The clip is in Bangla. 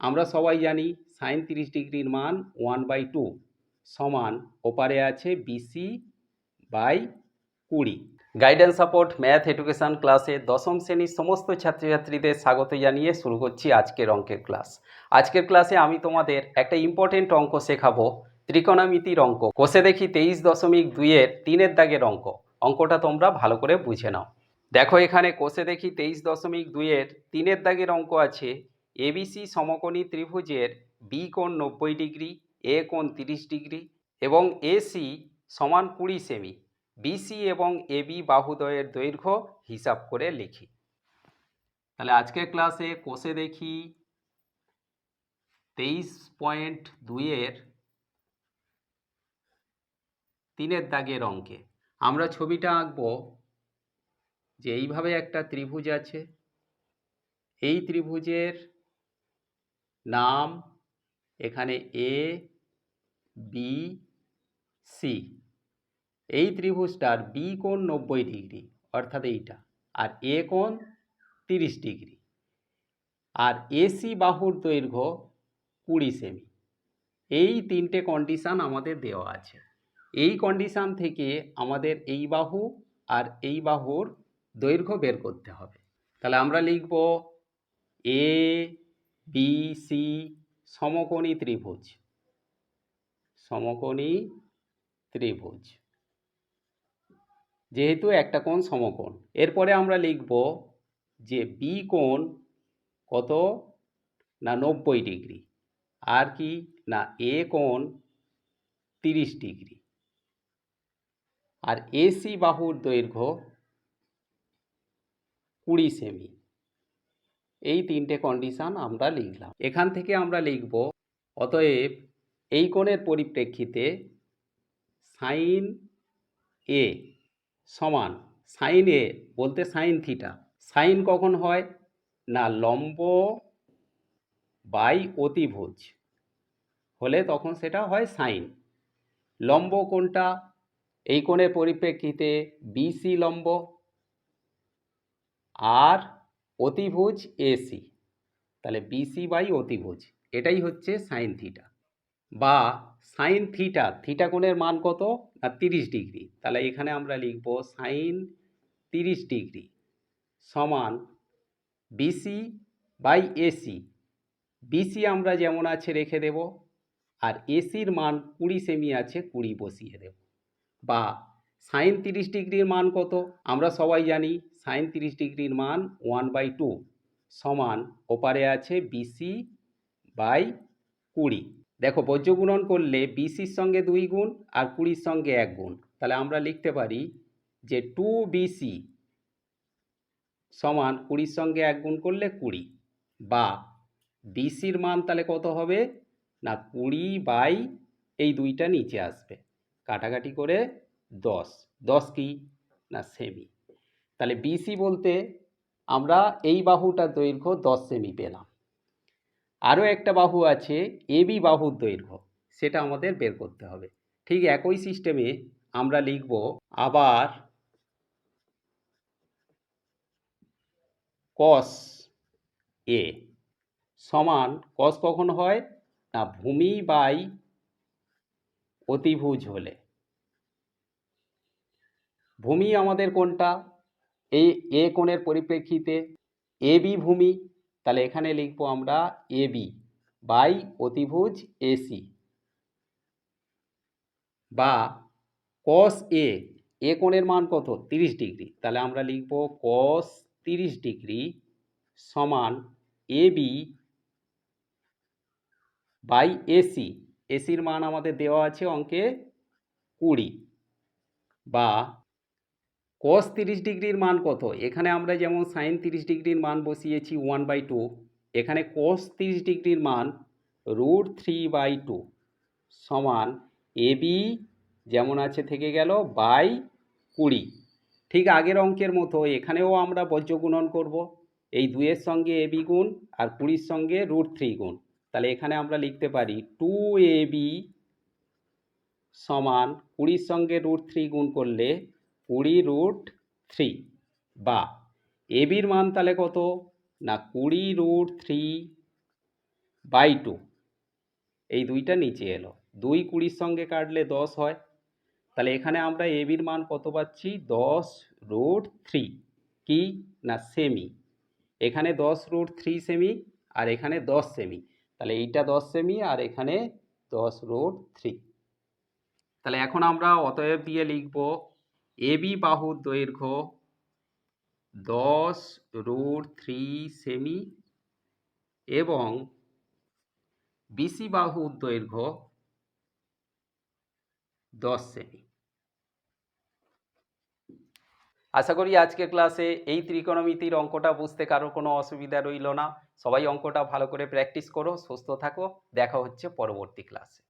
আমরা সবাই জানি সাইন তিরিশ ডিগ্রির মান ওয়ান বাই টু সমান ওপারে আছে বিসি বাই কুড়ি। গাইডেন্স সাপোর্ট ম্যাথ এডুকেশন ক্লাসে দশম শ্রেণির সমস্ত ছাত্রছাত্রীদের স্বাগত জানিয়ে শুরু করছি আজকের অঙ্কের ক্লাস আজকের ক্লাসে আমি তোমাদের একটা ইম্পর্টেন্ট অঙ্ক শেখাবো, ত্রিকোণামিতির অঙ্ক। কোষে দেখি তেইশ দশমিক দুইয়ের তিনের দাগের অঙ্ক। অঙ্কটা তোমরা ভালো করে বুঝে নাও। দেখো এখানে কোষে দেখি তেইশ দশমিক দুইয়ের তিনের দাগের অঙ্ক আছে এবিসি সমকোণী ত্রিভুজের বি কোণ নব্বই ডিগ্রি এ কোণ তিরিশ ডিগ্রি এবং এসি সমান কুড়ি সেমি। বিসি এবং এবি বাহুদ্বয়ের দৈর্ঘ্য হিসাব করে লিখি। তাহলে আজকের ক্লাসে কোষে দেখি। তেইশ পয়েন্ট দুইয়ের তিনের দাগের অঙ্কে। আমরা ছবিটা আঁকবো যে এইভাবে একটা ত্রিভুজ আছে। এই ত্রিভুজের নাম এখানে এ বি সি এই ত্রিভুজটার বি কোণ নব্বই ডিগ্রি, অর্থাৎ এইটা, আর এ কোণ তিরিশ ডিগ্রি। আর এসি বাহুর দৈর্ঘ্য কুড়ি সেমি। এই তিনটে কন্ডিশান আমাদের দেওয়া আছে। এই কন্ডিশান থেকে আমাদের এই বাহু আর এই বাহুর দৈর্ঘ্য বের করতে হবে। তাহলে আমরা লিখব এ বি, সি, সমকোণী ত্রিভুজ। সমকোণী ত্রিভুজ। যেহেতু একটা কোণ সমকোণ, এরপরে আমরা লিখব যে বি কোণ কত? না, নব্বই ডিগ্রি। আর কি? না এ কোণ তিরিশ ডিগ্রি। আর এসি বাহুর দৈর্ঘ্য কুড়ি সেমি। এই তিনটে কন্ডিশান আমরা লিখলাম। এখান থেকে আমরা লিখব, অতএব এই কোণের পরিপ্রেক্ষিতে সাইন এ সমান সাইন এ বলতে সাইন থিটা সাইন কখন হয়? না, লম্ব বাই অতিভুজ। হলে তখন সেটা হয় সাইন লম্ব কোনটা এই কোণের পরিপ্রেক্ষিতে বিসি লম্ব, আর অতিভুজ এসি। তাহলে বিসি বাই অতিভুজ, এটাই হচ্ছে সাইন থিটা। বা সাইন থিটা থিটা কোণের মান কত? না, তিরিশ ডিগ্রি। তাহলে এখানে আমরা লিখব সাইন তিরিশ ডিগ্রি সমান বিসি বাই এসি। বিসি আমরা যেমন আছে রেখে দেব, আর এসির মান কুড়ি সেমি আছে, কুড়ি বসিয়ে দেব। বা সাইন তিরিশ ডিগ্রির মান কত? আমরা সবাই জানি সাইন তিরিশ ডিগ্রির মান ওয়ান বাই টু সমান ওপারে আছে বিসি বাই কুড়ি। দেখো বজ্র গুণন করলে বিসির সঙ্গে দুই গুণ আর কুড়ির সঙ্গে এক গুণ। তাহলে আমরা লিখতে পারি যে টু বিসি সমান কুড়ির সঙ্গে এক গুণ করলে কুড়ি বা বিসির মান তাহলে কত হবে? না, কুড়ি বাই এই দুইটা নিচে আসবে। কাটাকাটি করে দশ। দশ কি? না সেমি তাহলে বিসি বলতে আমরা এই বাহুটার দৈর্ঘ্য দশ সেমি পেলাম। আরও একটা বাহু আছে এবি বাহুর দৈর্ঘ্য, সেটা আমাদের বের করতে হবে। ঠিক একই সিস্টেমে আমরা লিখব আবার কস এ সমান কস কখন হয়? না, ভূমি বাই অতিভুজ হলে। ভূমি আমাদের কোনটা? এই এ কোণের পরিপ্রেক্ষিতে এ বি ভূমি, তাহলে এখানে লিখব আমরা এ বি বাই অতিভুজ এসি বা কস এ এ কোণের মান কত? তিরিশ ডিগ্রি। তাহলে আমরা লিখব কস তিরিশ ডিগ্রি সমান এ বি বাই এসি এসির মান আমাদের দেওয়া আছে অঙ্কে কুড়ি বা কস তিরিশ ডিগ্রির মান কত? এখানে আমরা যেমন সাইন তিরিশ ডিগ্রির মান বসিয়েছি ওয়ান বাই টু এখানে কস তিরিশ ডিগ্রির মান রুট থ্রি বাই টু সমান এবি যেমন আছে থেকে গেল বাই কুড়ি। ঠিক আগের অঙ্কের মতো এখানেও আমরা বজ্র গুণন করব। এই দুইয়ের সঙ্গে এবি গুণ আর কুড়ির সঙ্গে রুট থ্রি গুণ। তাহলে এখানে আমরা লিখতে পারি টু এবি সমান কুড়ির সঙ্গে রুট থ্রি গুণ করলে কুড়ি রুট থ্রি বা এবির মান তাহলে কত? না, কুড়ি রুট থ্রি বাই টু। এই দুইটা নিচে এলো। দুই কুড়ির সঙ্গে কাটলে দশ হয়। তাহলে এখানে আমরা এবির মান কত পাচ্ছি? দশ রুট থ্রি। কি? না, সেমি। এখানে দশ রুট থ্রি সেমি আর এখানে দশ সেমি। তাহলে এইটা দশ সেমি আর এখানে দশ রুট থ্রি। তাহলে এখন আমরা অতএব দিয়ে লিখব এবি বাহুর দৈর্ঘ্য দশ রুট থ্রি সেমি এবং বিসি বাহুর দৈর্ঘ্য দশ সেমি। আশা করি আজকের ক্লাসে এই ত্রিকোণমিতির অঙ্কটা বুঝতে কারোর কোনো অসুবিধা রইল না। সবাই অঙ্কটা ভালো করে প্র্যাকটিস করো, সুস্থ থাকো। দেখা হচ্ছে পরবর্তী ক্লাসে।